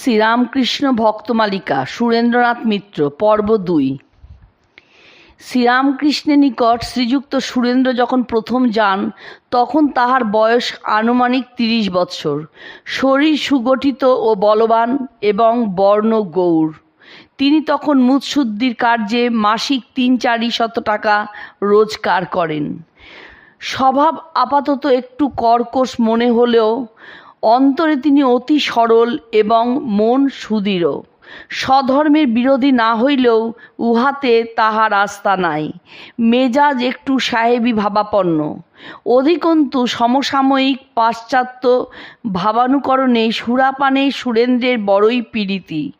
শ্রীরামকৃষ্ণ ভক্তমালিকা সুরেন্দ্রনাথ মিত্র, পর্ব দুই। শ্রীরামকৃষ্ণের নিকট শ্রীযুক্ত সুরেন্দ্র যখন প্রথম যান, তখন তাহার বয়স আনুমানিক তিরিশ বৎসর। শরীর সুগঠিত ও বলবান এবং বর্ণ গৌর। তিনি তখন মুৎসুদ্দির কার্যে মাসিক তিন চারি শত টাকা রোজগার করেন। স্বভাব আপাতত একটু কর্কশ মনে হলেও অন্তরে তিনি অতি সরল এবং মন সুদৃঢ়। স্বধর্মের বিরোধী না হইলেও উহাতে তাহার আস্থা নাই। মেজাজ একটু সাহেবী ভাবাপন্ন। অধিকন্তু সমসাময়িক পাশ্চাত্য ভাবানুকরণে সুরাপানে সুরেন্দ্রের বড়ই পীড়িতি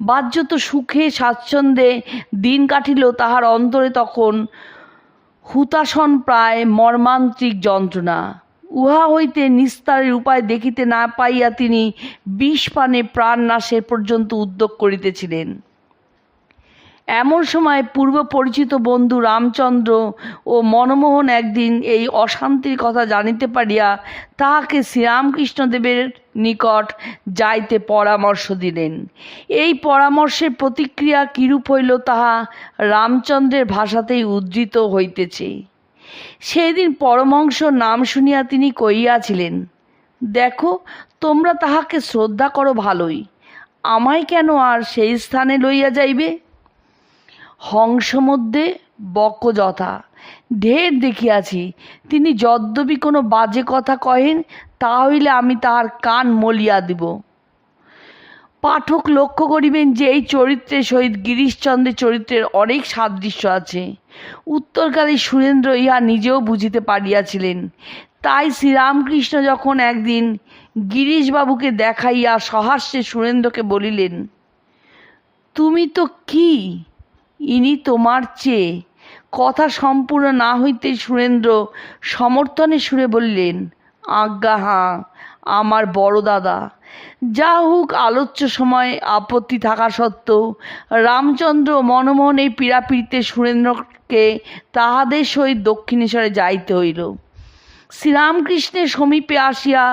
বাহ্যত সুখে স্বাচ্ছন্দ্যে দিন কাটিল তাহার অন্তরে তখন হুতাসন প্রায় মর্মান্তিক যন্ত্রণা। উহা হইতে নিস্তারের উপায় দেখিতে না পাইয়া তিনি বিষ পানে প্রাণ নাশের পর্যন্ত উদ্যোগ করিতেছিলেন। এমন সময় পূর্ব পরিচিত বন্ধু রামচন্দ্র ও মনমোহন একদিন এই অশান্তির কথা জানিতে পারিয়া তাহাকে শ্রীরামকৃষ্ণদেবের নিকট যাইতে পরামর্শ দিলেন। এই পরামর্শের প্রতিক্রিয়া কিরূপ হইল তাহা রামচন্দ্রের ভাষাতেই উদ্ধৃত হইতেছে। সেদিন পরমহংস নাম শুনিয়া তিনি কইয়াছিলেন দেখো, তোমরা তাহাকে শ্রদ্ধা করো ভালোই। আমায় কেন আর সেই স্থানে লইয়া যাইবে? হংস মধ্যে বক্ষ যথা। ঢের দেখিয়াছি। তিনি যদ্যপি কোনো বাজে কথা কহেন, তা হইলে আমি তাহার কান মলিয়া দিব। পাঠক লক্ষ্য করিবেন যে এই চরিত্রের সহিত গিরিশচন্দ্রের চরিত্রের অনেক সাদৃশ্য আছে। উত্তরকালে সুরেন্দ্র ইহা নিজেও বুঝিতে পারিয়াছিলেন। তাই শ্রীরামকৃষ্ণ যখন একদিন গিরিশবাবুকে দেখাইয়া সহাস্যে সুরেন্দ্রকে বলিলেন, তুমি তো কি? ইনি তোমার চেয়ে। কথা সম্পূর্ণ না হইতে সুরেন্দ্র সমর্থনে সুরে বললেন আজ্ঞা হাঁ আমার বড় দাদা। যা হোক আলোচ্য সময় আপত্তি থাকা সত্ত্বেও রামচন্দ্র মনমোহন এই পীড়াপিড়িতে সুরেন্দ্রকে তাহাদের সহিত দক্ষিণেশ্বরে যাইতে হইল। শ্রীরামকৃষ্ণের সমীপে আসিয়া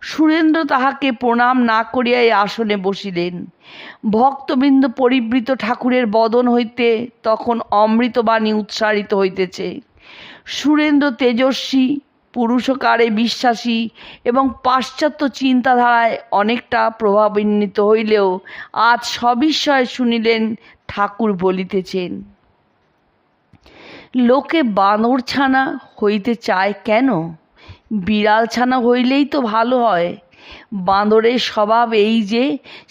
সুরেন্দ্র তাহাকে প্রণাম না করিয়া এই আসনে বসিলেন। ভক্তবৃন্দ পরিবৃত ঠাকুরের বদন হইতে তখন অমৃতবাণী উচ্চারিত হইতেছে। সুরেন্দ্র তেজস্বী পুরুষকারে বিশ্বাসী এবং পাশ্চাত্য চিন্তাধারায় অনেকটা প্রভাবান্বিত হইলেও আজ সবিস্ময়ে শুনিলেন ঠাকুর বলিতেছেন, লোকে বানর ছানা হইতে চায় কেন? বিড়াল ছানা হইলেই তো ভালো হয়। বাঁদরের স্বভাব এই যে,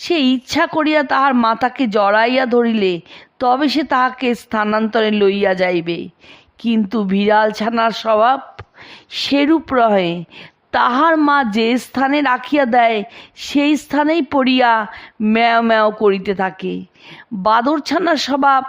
সে ইচ্ছা করিয়া তাহার মাতাকে জড়াইয়া ধরিলে তবে সে তাহাকে স্থানান্তরে লইয়া যাইবে। কিন্তু বিড়াল ছানার স্বভাব সেরূপ রহে। তাহার মা যে স্থানে রাখিয়া দেয়, সেই স্থানেই পড়িয়া ম্যাও ম্যাও করিতে থাকে। বাদরছানার স্বভাব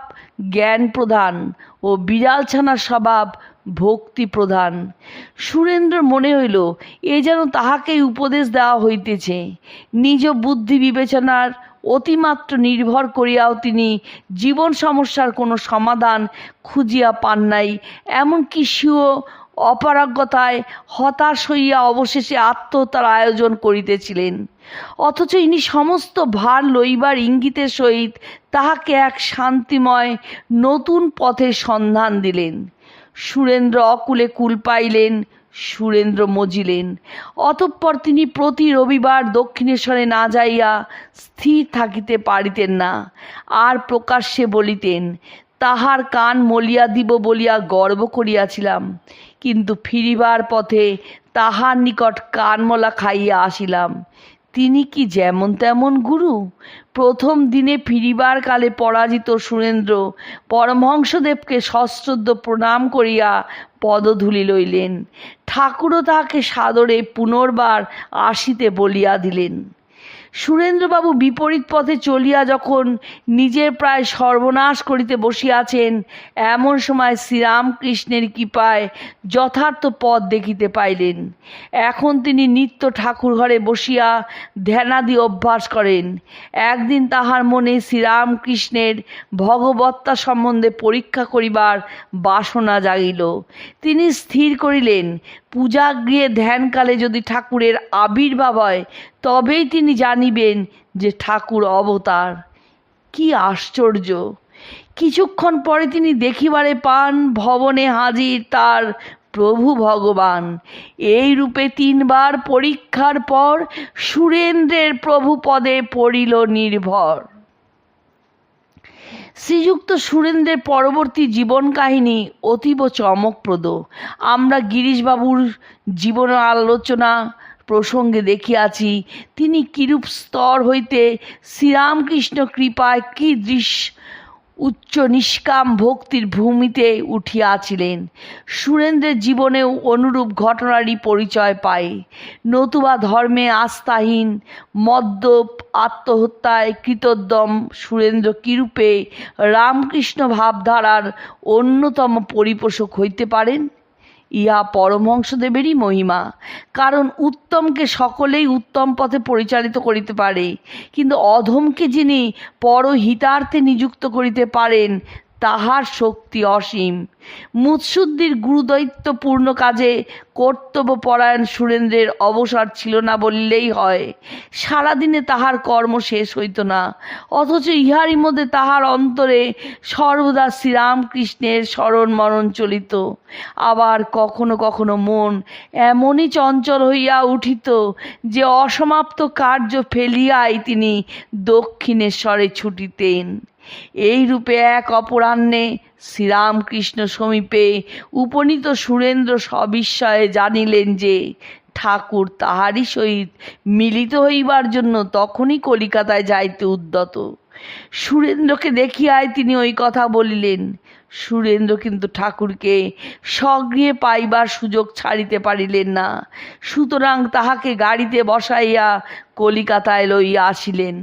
জ্ঞান প্রধান ও বিড়াল ছানার স্বভাব ভক্তি প্রধান। সুরেন্দ্র মনে হইল, এ যেন তাহাকেই উপদেশ দেওয়া হইতেছে। নিজ বুদ্ধি বিবেচনার অতিমাত্র নির্ভর করিয়াও তিনি জীবন সমস্যার কোনো সমাধান খুঁজিয়া পান নাই। এমনকি স্বীয় অপারগতায় হতাশ হইয়া অবশেষে আত্মহত্যার আয়োজন করিতেছিলেন। অথচ ইনি সমস্ত ভার লইবার ইঙ্গিতের সহিত তাহাকে এক শান্তিময় নতুন পথের সন্ধান দিলেন। সুরেন্দ্র অকুলে কুল পাইলেন, সুরেন্দ্র মজিলেন। অতঃপর তিনি প্রতি রবিবার দক্ষিণেশ্বরে না যাইয়া স্থির থাকিতে পারিতেন না। আর প্রকাশ্যে বলিতেন, তাহার কান মলিয়া দিব বলিয়া গর্ব করিয়াছিলাম। কিন্তু ফিরিবার পথে তাহার নিকট কানমলা খাইয়া আসিলাম। তিনি কি যেমন তেমন গুরু? প্রথম দিনে ফিরিবার কালে পরাজিত সুরেন্দ্র পরমহংসদেবকে সশ্রদ্ধ প্রণাম করিয়া পদধূলি লইলেন। ঠাকুরও তাহাকে সাদরে পুনর্বার আসিতে বলিয়া দিলেন। সুরেন্দ্রবাবু বিপরীত পথে চলিয়া যখন নিজের প্রায় সর্বনাশ করিতে বসিয়াছেন, এমন সময় শ্রীরামকৃষ্ণের কৃপায় যথার্থ পথ দেখিতে পাইলেন। এখন তিনি নিত্য ঠাকুর ঘরে বসিয়া ধ্যানাদি অভ্যাস করেন। একদিন তাহার মনে শ্রীরামকৃষ্ণের ভগবত্তা সম্বন্ধে পরীক্ষা করিবার বাসনা জাগিল। তিনি স্থির করিলেন পূজাগৃহে ধ্যানকালে যদি ঠাকুরের আবির্ভাব হয়, তবেই তিনি জানিবেন যে ঠাকুর অবতার। কি আশ্চর্য! কিছুক্ষণ পরে তিনি দেখিবারে পান ভবনে হাজির তার প্রভু ভগবান। এই রূপে তিনবার পরীক্ষার পর সুরেন্দ্রের প্রভু পদে পড়িল নির্ভর। শ্রীযুক্ত সুরেন্দ্রের পরবর্তী জীবন কাহিনী অতীব চমকপ্রদ। আমরা গিরিশবাবুর জীবন আলোচনা প্রসঙ্গে দেখিয়াছি, তিনি কিরূপ স্তর হইতে শ্রীরামকৃষ্ণ কৃপায় কি দৃশ্য উচ্চ নিষ্কাম ভক্তির ভূমিতে উঠিয়াছিলেন। সুরেন্দ্রের জীবনেও অনুরূপ ঘটনারই পরিচয় পায়। নতুবা ধর্মে আস্থাহীন, মদ্যপ, আত্মহত্যায় কৃতোদ্যম সুরেন্দ্র কিরূপে রামকৃষ্ণ ভাবধারার অন্যতম পরিপোষক হইতে পারেন? ইহা পরমহংসদেবেরই মহিমা। কারণ উত্তমকে সকলেই উত্তম পথে পরিচালিত করিতে পারে। কিন্তু অধমকে যিনি পরহিতার্থে নিযুক্ত করিতে পারেন তাহার শক্তি অসীম। মুৎসুদ্দির গুরুদায়িত্বপূর্ণ কাজে কর্তব্যপরায়ণ সুরেন্দ্রের অবসর ছিল না বললেই হয়। সারাদিনে তাহার কর্ম শেষ হইত না। অথচ ইহারই মধ্যে তাহার অন্তরে সর্বদা শ্রীরামকৃষ্ণের স্মরণ মরণ চলিত। আবার কখনো কখনো মন এমনই চঞ্চল হইয়া উঠিত যে অসমাপ্ত কার্য ফেলিয়াই তিনি দক্ষিণেশ্বরে ছুটিতেন। এই রূপে এক অপরাহ্নে শ্রীরামকৃষ্ণ সমীপে উপনীত সুরেন্দ্র সবিস্ময়ে জানিলেন যে, ঠাকুর তাহারই সহিত মিলিত হইবার জন্য তখনই কলিকাতায় যাইতে উদ্যত। সুরেন্দ্রকে দেখিয়াই তিনি ওই কথা বলিলেন। সুরেন্দ্র কিন্তু ঠাকুরকে স্বগৃহে পাইবার সুযোগ ছাড়িতে পারিলেন না। সুতরাং তাহাকে গাড়িতে বসাইয়া কলিকাতায় লইয়া আসিলেন।